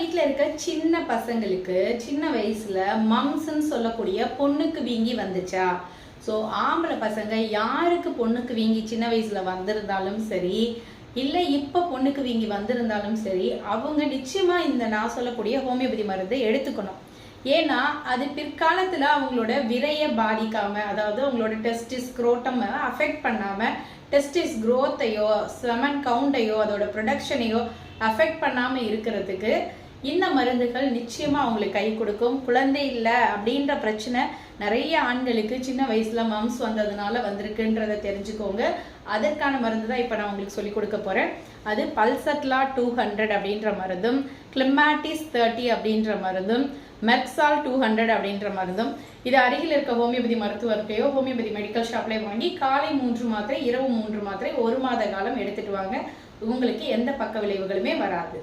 வீட்டில் இருக்க சின்ன பசங்களுக்கு சின்ன வயசுல மம்ஸ்ன்னு சொல்லக்கூடிய பொண்ணுக்கு வீங்கி வந்துச்சா? ஸோ ஆம்பளை பசங்க யாருக்கு பொண்ணுக்கு வீங்கி சின்ன வயசுல வந்திருந்தாலும் சரி இல்லை இப்போ பொண்ணுக்கு வீங்கி வந்திருந்தாலும் சரி அவங்க நிச்சயமாக இந்த நான் சொல்லக்கூடிய ஹோமியோபதி மருந்தை எடுத்துக்கணும். ஏன்னா அது பிற்காலத்தில் அவங்களோட விரையை பாதிக்காம அதாவது அவங்களோட டெஸ்டிஸ் குரோட்டம் அஃபெக்ட் பண்ணாமல் டெஸ்டிஸ் க்ரோத்தையோ செமன் கவுண்டையோ அதோட ப்ரொடக்ஷனையோ அஃபெக்ட் பண்ணாமல் இருக்கிறதுக்கு இந்த மருந்துகள் நிச்சயமாக அவங்களுக்கு கை கொடுக்கும். குழந்தை இல்லை அப்படின்ற பிரச்சனை நிறைய ஆண்களுக்கு சின்ன வயசில் மம்ஸ் வந்ததுனால வந்திருக்குன்றத தெரிஞ்சுக்கோங்க. அதற்கான மருந்து தான் இப்போ நான் உங்களுக்கு சொல்லி கொடுக்க போகிறேன் அது பல்சட்லா டூ ஹண்ட்ரட் அப்படின்ற மருந்தும் கிளிமாட்டிஸ் தேர்ட்டி அப்படின்ற மருந்தும் மெர்க்சால் டூ ஹண்ட்ரட் அப்படின்ற மருந்தும். இது அருகில் இருக்க ஹோமியோபதி மருத்துவர்கிட்டையோ ஹோமியோபதி மெடிக்கல் ஷாப்லேயே வாங்கி காலை மூன்று மாத்திரை இரவு மூன்று மாத்திரை ஒரு மாத காலம் எடுத்துட்டு வாங்க. உங்களுக்கு எந்த பக்க விளைவுகளுமே வராது.